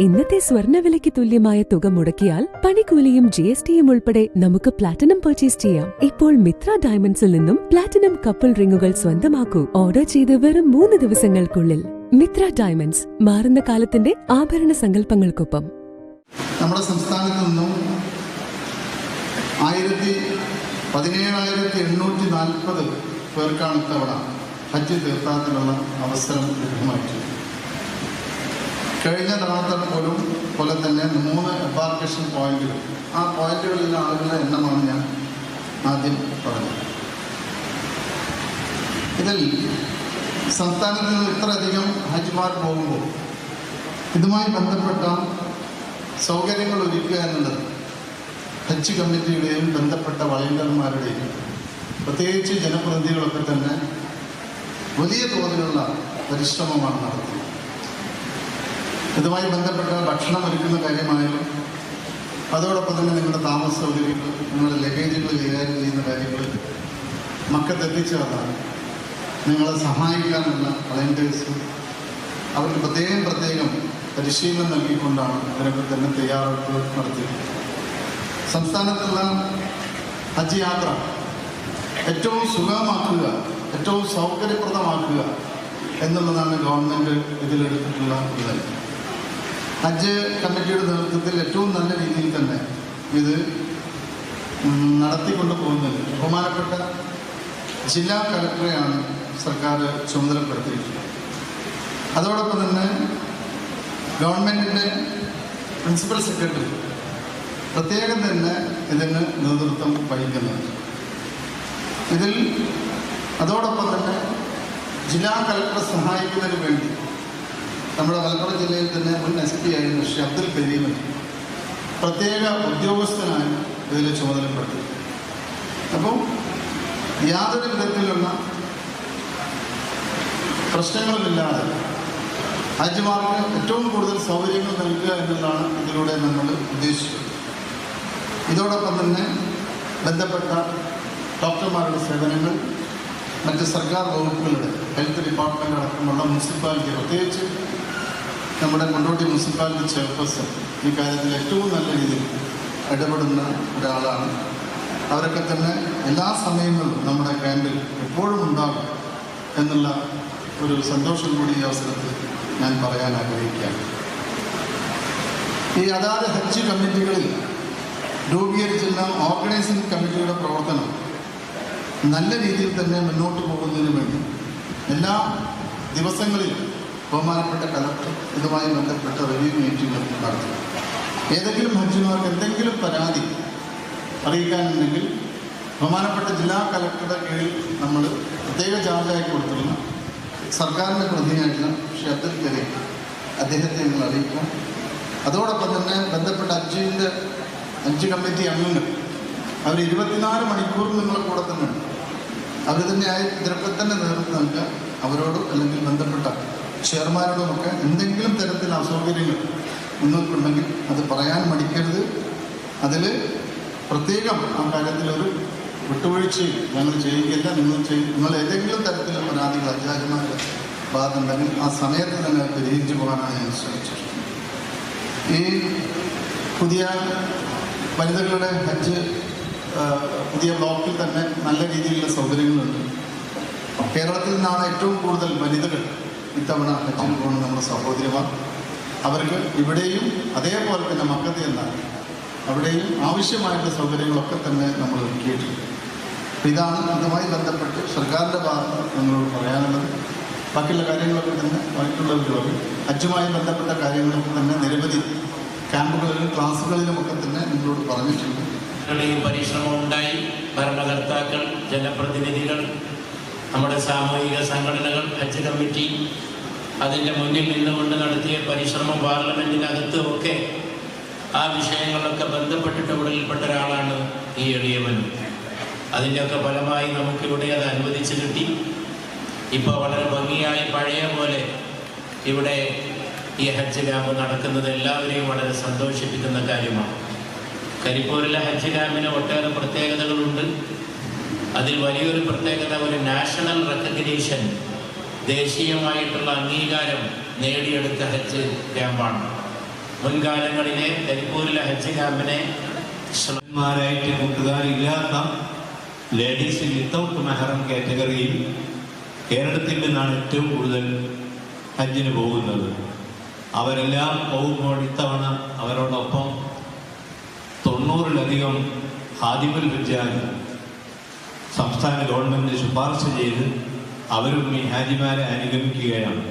ഇന്നത്തെ സ്വർണവിലയ്ക്ക് തുല്യമായ തുക മുടക്കിയാൽ പണിക്കൂലിയും ജി എസ് ടിയും ഉൾപ്പെടെ നമുക്ക് പ്ലാറ്റിനം പർച്ചേസ് ചെയ്യാം. ഇപ്പോൾ മിത്ര ഡയമണ്ട്സിൽ നിന്നും പ്ലാറ്റിനം കപ്പിൾ റിങ്ങുകൾ സ്വന്തമാക്കൂ. ഓർഡർ ചെയ്ത് വെറും മൂന്ന് ദിവസങ്ങൾക്കുള്ളിൽ. മിത്ര ഡയമണ്ട്സ് മാറുന്ന കാലത്തിന്റെ ആഭരണ സങ്കല്പങ്ങൾക്കൊപ്പം. നമ്മുടെ സംസ്ഥാനത്ത് നിന്നും ആയിരത്തി പതിനേഴായിരത്തി എണ്ണൂറ്റി നാൽപ്പത് പേർക്കാണ് ഇത്തവണ ഹജ്ജ് തീർത്ഥാടനത്തിനുള്ള അവസരം ലഭ്യമായിട്ടുണ്ട്. കഴിഞ്ഞ തവണത്തെ പോലും പോലെ തന്നെ മൂന്ന് എബാർക്കേഷൻ പോയിന്റുകൾ ആ പോയിന്റുകളിലെ ആളുകളുടെ എണ്ണമാണ് ഞാൻ ആദ്യം പറഞ്ഞത്. ഇതിൽ സംസ്ഥാനത്ത് നിന്ന് ഇത്രയധികം ഹജ്ജ്മാർ പോകുമ്പോൾ ഇതുമായി ബന്ധപ്പെട്ട സൗകര്യങ്ങൾ ഒരുക്കുക എന്നുള്ളത് ഹജ്ജ് കമ്മിറ്റിയുടെയും ബന്ധപ്പെട്ട വളണ്ടിയർമാരുടെയും പ്രത്യേകിച്ച് ജനപ്രതിനിധികളൊക്കെ തന്നെ വലിയ തോതിലുള്ള പരിശ്രമമാണ് നടത്തുന്നത്. ഇതുമായി ബന്ധപ്പെട്ട ഭക്ഷണം ഒരുക്കുന്ന കാര്യമായാലും അതോടൊപ്പം തന്നെ നിങ്ങളുടെ താമസ സൗകര്യങ്ങൾ നിങ്ങളുടെ ലഗേജുകൾ കൈകാര്യം ചെയ്യുന്ന കാര്യങ്ങൾ മക്കത്തെത്തിച്ചേർന്നാൽ നിങ്ങളെ സഹായിക്കാനുള്ള വളണ്ടിയേഴ്സ് അവർക്ക് പ്രത്യേകം പ്രത്യേകം പരിശീലനം നൽകിക്കൊണ്ടാണ് അവരൊക്കെ തന്നെ തയ്യാറെടുപ്പ് നടത്തിയത് സംസ്ഥാനത്തുള്ള ഹജ്ജ് യാത്ര ഏറ്റവും സുഗമമാക്കുക ഏറ്റവും സൗകര്യപ്രദമാക്കുക എന്നുള്ളതാണ് ഗവൺമെന്റ് ഇതിലെടുത്തിട്ടുള്ള ഇത് ഹജ്ജ് കമ്മിറ്റിയുടെ നേതൃത്വത്തിൽ ഏറ്റവും നല്ല രീതിയിൽ തന്നെ ഇത് നടത്തിക്കൊണ്ട് പോകുന്നത്. ബഹുമാനപ്പെട്ട ജില്ലാ കലക്ടറെയാണ് സർക്കാർ ചുമതലപ്പെടുത്തിയിരിക്കുന്നത്. അതോടൊപ്പം തന്നെ ഗവൺമെന്റിന്റെ പ്രിൻസിപ്പൽ സെക്രട്ടറി പ്രത്യേകം തന്നെ ഇതിന് നേതൃത്വം വഹിക്കുന്നുണ്ട്. ഇതിൽ അതോടൊപ്പം തന്നെ ജില്ലാ കലക്ടറെ സഹായിക്കുന്നതിന് വേണ്ടി നമ്മുടെ മലപ്പുറം ജില്ലയിൽ തന്നെ മുൻ എസ് പി ആയിരുന്ന ശ്രീ അബ്ദുൽ കരീമിന് പ്രത്യേക ഉദ്യോഗസ്ഥനായി ഇതിൽ ചുമതലപ്പെടുത്തി. അപ്പം യാതൊരു വിധത്തിലുള്ള പ്രശ്നങ്ങളുമില്ലാതെ ഹജ്ജ്മാർക്ക് ഏറ്റവും കൂടുതൽ സൗകര്യങ്ങൾ നൽകുക എന്നുള്ളതാണ് ഇതിലൂടെ നമ്മൾ ഉദ്ദേശിച്ചത്. ഇതോടൊപ്പം തന്നെ ബന്ധപ്പെട്ട ഡോക്ടർമാരുടെ സേവനങ്ങൾ മറ്റ് സർക്കാർ വകുപ്പുകളുടെ ഹെൽത്ത് ഡിപ്പാർട്ട്മെന്റ് അടക്കമുള്ള മുനിസിപ്പാലിറ്റി പ്രത്യേകിച്ച് നമ്മുടെ മുണ്ടോട്ടി മുനിസിപ്പാലിറ്റി ചെയർപേഴ്സൺ ഈ കാര്യത്തിൽ ഏറ്റവും നല്ല രീതിയിൽ ഇടപെടുന്ന ഒരാളാണ്. അവരൊക്കെ തന്നെ എല്ലാ സമയങ്ങളും നമ്മുടെ ക്യാമ്പിൽ എപ്പോഴും ഉണ്ടാകും എന്നുള്ള ഒരു സന്തോഷം കൂടി ഈ അവസരത്തിൽ ഞാൻ പറയാൻ ആഗ്രഹിക്കുകയാണ്. ഈ അതാത് ഹജ്ജ് കമ്മിറ്റികളിൽ രൂപീകരിച്ചിരുന്ന ഓർഗനൈസിംഗ് കമ്മിറ്റിയുടെ പ്രവർത്തനം നല്ല രീതിയിൽ തന്നെ മുന്നോട്ട് പോകുന്നതിന് വേണ്ടി എല്ലാ ദിവസങ്ങളിലും ബഹുമാനപ്പെട്ട കലക്ടർ ഇതുമായി ബന്ധപ്പെട്ട റിവ്യൂ മീറ്റിംഗ് നടത്തും. ഏതെങ്കിലും ഹജ്ജിമാർക്ക് എന്തെങ്കിലും പരാതി അറിയിക്കാനുണ്ടെങ്കിൽ ബഹുമാനപ്പെട്ട ജില്ലാ കലക്ടറുടെ കീഴിൽ നമ്മൾ പ്രത്യേക ചാർജായി കൊടുത്തിരുന്ന സർക്കാരിന്റെ പ്രതിനിധിയായിട്ടുള്ള ശ്രീ അബ്ദുൽ കരീം അദ്ദേഹത്തെ നിങ്ങൾ അറിയിക്കാം. അതോടൊപ്പം തന്നെ ബന്ധപ്പെട്ട അഞ്ചിന്റെ അഞ്ച് കമ്മിറ്റി അംഗങ്ങൾ അവർ ഇരുപത്തിനാല് മണിക്കൂർ നിങ്ങളെ കൂടെ തന്നെ അവർ അവർ ആയി ഇതിനൊക്കെ തന്നെ നേതൃത്വം നൽകുക അവരോടും അല്ലെങ്കിൽ ബന്ധപ്പെട്ട ചെയർമാനോടുമൊക്കെ എന്തെങ്കിലും തരത്തിൽ അസൗകര്യങ്ങൾ നിങ്ങൾക്കുണ്ടെങ്കിൽ അത് പറയാൻ മടിക്കരുത്. അതിൽ പ്രത്യേകം ആ കാര്യത്തിലൊരു വിട്ടുവീഴ്ചയും ഞങ്ങൾ ചെയ്യുകയില്ല നിങ്ങൾ ചെയ്യും നിങ്ങൾ ഏതെങ്കിലും തരത്തിലുള്ള പരാതികൾ അധ്യാപകന്മാരുടെ ഭാഗത്തുണ്ടെങ്കിൽ ആ സമയത്ത് തന്നെ പരിഹരിച്ചു പോകാനാണ് ഞാൻ ശ്രമിച്ചത് ഈ പുതിയ വനിതകളുടെ ഹജ്ജ് പുതിയ ബ്ലോക്കിൽ തന്നെ നല്ല രീതിയിലുള്ള സൗകര്യങ്ങളുണ്ട്. കേരളത്തിൽ നിന്നാണ് ഏറ്റവും കൂടുതൽ വനിതകൾ ഇത്തവണ ഹജ്ജിന് പോകുന്ന നമ്മുടെ സഹോദരിമാർ. അവർക്ക് ഇവിടെയും അതേപോലെ തന്നെ മക്കത്ത് എന്നാണ് അവിടെയും ആവശ്യമായിട്ടുള്ള സൗകര്യങ്ങളൊക്കെ തന്നെ നമ്മൾ ഒരുക്കിയിട്ടുണ്ട്. ഇതാണ് ഇതുമായി ബന്ധപ്പെട്ട് സർക്കാരിന്റെ ഭാഗത്ത് നിങ്ങളോട് പറയാനുള്ളത്. ബാക്കിയുള്ള കാര്യങ്ങളൊക്കെ തന്നെ ബാക്കിയുള്ളവരോട് ഹജ്ജുമായി ബന്ധപ്പെട്ട കാര്യങ്ങളൊക്കെ തന്നെ നിരവധി ക്യാമ്പുകളിലും ക്ലാസ്സുകളിലുമൊക്കെ തന്നെ നിങ്ങളോട് പറഞ്ഞിട്ടുണ്ട്. പരിശ്രമം ഉണ്ടായി. ഭരണകർത്താക്കൾ ജനപ്രതിനിധികൾ നമ്മുടെ സാമൂഹിക സംഘടനകൾ ഹജ്ജ് കമ്മിറ്റി അതിന്റെ മുന്നിൽ നിന്നുകൊണ്ട് നടത്തിയ പരിശ്രമം പാർലമെന്റിനകത്തും ഒക്കെ ആ വിഷയങ്ങളൊക്കെ ബന്ധപ്പെട്ടിട്ട് ഉടലിൽപ്പെട്ട ഒരാളാണ് ഈ എളിയവൻ അതിന്റെയൊക്കെ ഫലമായി നമുക്കിവിടെ അത് അനുവദിച്ച് കിട്ടി. ഇപ്പോൾ വളരെ ഭംഗിയായി പഴയ പോലെ ഇവിടെ ഈ ഹജ്ജ് ക്യാമ്പ് നടക്കുന്നത് എല്ലാവരെയും വളരെ സന്തോഷിപ്പിക്കുന്ന കാര്യമാണ്. കരിപ്പൂരിലെ ഹജ്ജ് ക്യാമ്പിന് ഒട്ടേറെ പ്രത്യേകതകളുണ്ട്. അതിൽ വലിയൊരു പ്രത്യേകത ഒരു നാഷണൽ റെക്കഗ്നീഷൻ ദേശീയമായിട്ടുള്ള അംഗീകാരം നേടിയെടുത്ത ഹജ്ജ് ക്യാമ്പാണ്. മുൻകാലങ്ങളിലെ കരിപ്പൂരിലെ ഹജ്ജ് ക്യാമ്പിനെ ശ്രമന്മാരായിട്ട് മാരായിട്ട് കൂട്ടുകാരില്ലാത്ത ലേഡീസ് വിത്തൗട്ട് മെഹറം കാറ്റഗറിയിൽ കേരളത്തിൽ നിന്നാണ് ഏറ്റവും കൂടുതൽ ഹജ്ജിന് പോകുന്നത്. അവരെല്ലാം പോകുമ്പോൾ ഇത്തവണ അവരോടൊപ്പം തൊണ്ണൂറിലധികം ഹാദിമുൽ ഹജ്ജാൻ സംസ്ഥാന ഗവൺമെന്റ് ശുപാർശ ചെയ്ത് അവരും ഈ ഹാജിമാരെ അനുഗമിക്കുകയാണ്.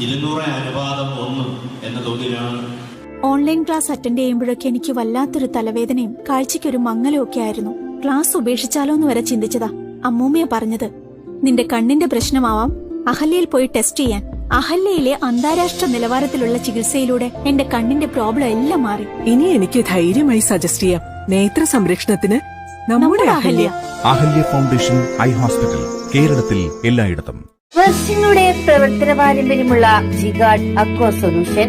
ഇരുന്നൂറ് അനുപാതം ഒന്ന് എന്ന തോതിലാണ്. ഓൺലൈൻ ക്ലാസ് അറ്റൻഡ് ചെയ്യുമ്പോഴൊക്കെ എനിക്ക് വല്ലാത്തൊരു തലവേദനയും കാഴ്ചയ്ക്കൊരു മങ്ങലും ഒക്കെ ആയിരുന്നു. ക്ലാസ് ഉപേക്ഷിച്ചാലോ എന്ന് വരെ ചിന്തിച്ചതാ. അമ്മൂമ്മയെ പറഞ്ഞത് നിന്റെ കണ്ണിന്റെ പ്രശ്നമാവാം. അഹല്യയിൽ പോയി ടെസ്റ്റ് ചെയ്യാൻ. അഹല്യയിലെ അന്താരാഷ്ട്ര നിലവാരത്തിലുള്ള ചികിത്സയിലൂടെ എന്റെ കണ്ണിന്റെ പ്രോബ്ലം എല്ലാം മാറി. ഇനി എനിക്ക് ധൈര്യമായി സജസ്റ്റ് ചെയ്യാം. നേത്ര സംരക്ഷണത്തിന് നമ്മുടെ Ahalia. Ahalia Foundation Eye Hospital കേരളത്തിൽ എല്ലായിടത്തും. വർഷങ്ങളുടെ പ്രവർത്തന പാരമ്പര്യമുള്ള ജിഗാഡ് അക്വ സൊല്യൂഷൻ